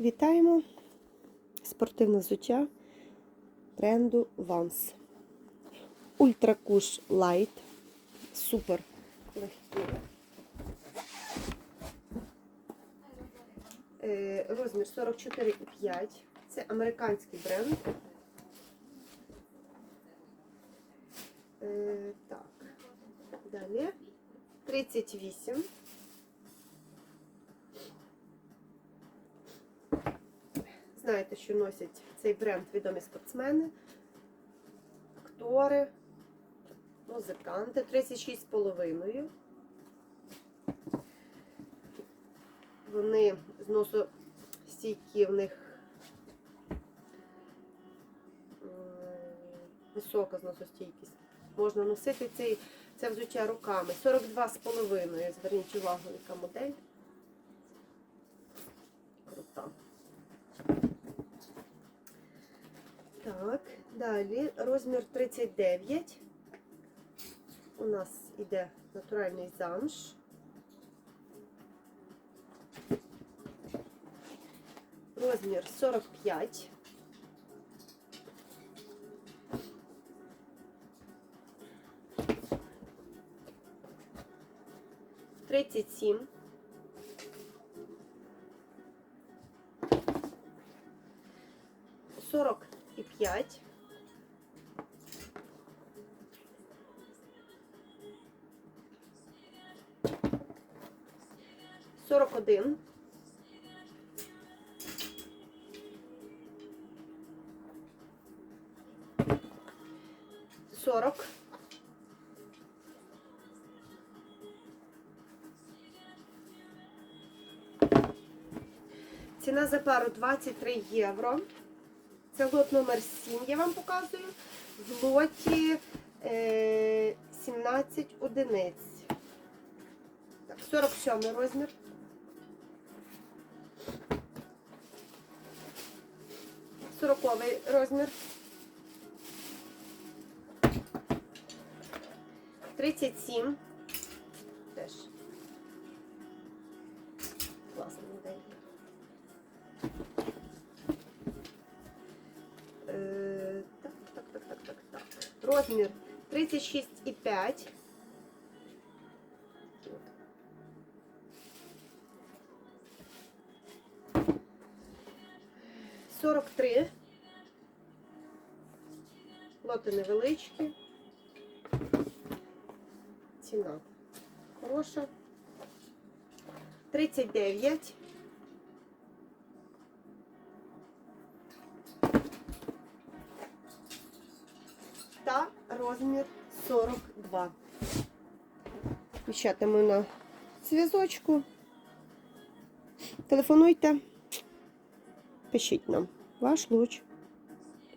Вітаємо! Спортивне взуття бренду Vans. Ultra Cush Light. Супер легкі. Розмір 44,5. Це американський бренд. Е, Так, далі. 38. Знаєте, що носять цей бренд відомі спортсмени, актори, музиканти 36,5. Вони зносостійкі, в них висока зносостійкість. Можна носити цей, це взуття руками. 42,5. Зверніть увагу, яка модель. Крута. Так, далі розмір 39. У нас іде натуральний замш. Розмір 45. Тридцять сім. Сорок і п'ять. Сорок один. Сорок. Ціна за пару 23 євро. Це лот номер 7, я вам показую. В лоті е, 17 одиниць. Так, 47 розмір. Сороковий розмір. 37. Теж. Класна модель. Розмір 36,5. От. Сорок три. Лоти невеличкі. Ціна хороша. 39. Розмір 42. Печатаємо на зв'язочку. Телефонуйте, пишіть нам ваш луч.